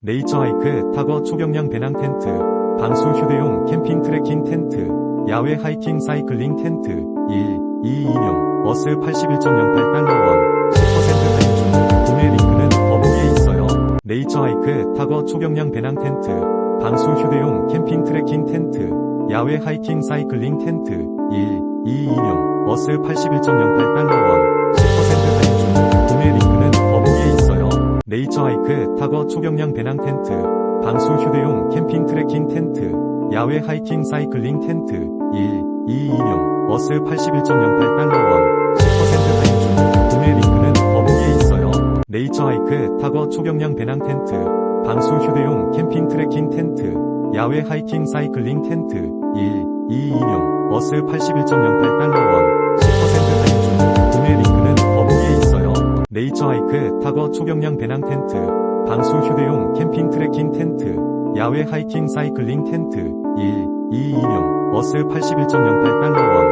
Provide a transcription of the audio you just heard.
네이처 하이크 타거 초경량 배낭 텐트, 방수 휴대용 캠핑 트레킹 텐트, 야외 하이킹 사이클링 텐트, 1, 2, 2명, 어스 81.08달러원, 10% 할인 중, 구매 링크는 더보기에 있어요. 네이처 하이크 타거 초경량 배낭 텐트, 방수 휴대용 캠핑 트레킹 텐트, 야외 하이킹 사이클링 텐트, 1, 2, 2명, 어스 81.08달러원, 10% 할인 중, 구매 링크는 더보기에 있어요. 네이처 하이크 타거 초경량 배낭 텐트, 방수 휴대용 캠핑 트레킹 텐트, 야외 하이킹 사이클링 텐트, 1, 2, 2명, 어스 81.08달러원, 10% 할인 중, 구매 링크는 더보기에 있어요. 네이처 하이크 타거 초경량 배낭 텐트, 방수 휴대용 캠핑 트레킹 텐트, 야외 하이킹 사이클링 텐트, 1, 2, 2명, 어스 81.08달러원, 10% 할인 중, 구매 링크는 더보기에 있어요. 네이처 하이크 타거 초경량 배낭 텐트, 방수 휴대용 캠핑 트레킹 텐트, 야외 하이킹 사이클링 텐트, 1, 2, 2명, 어스 81.08달러원,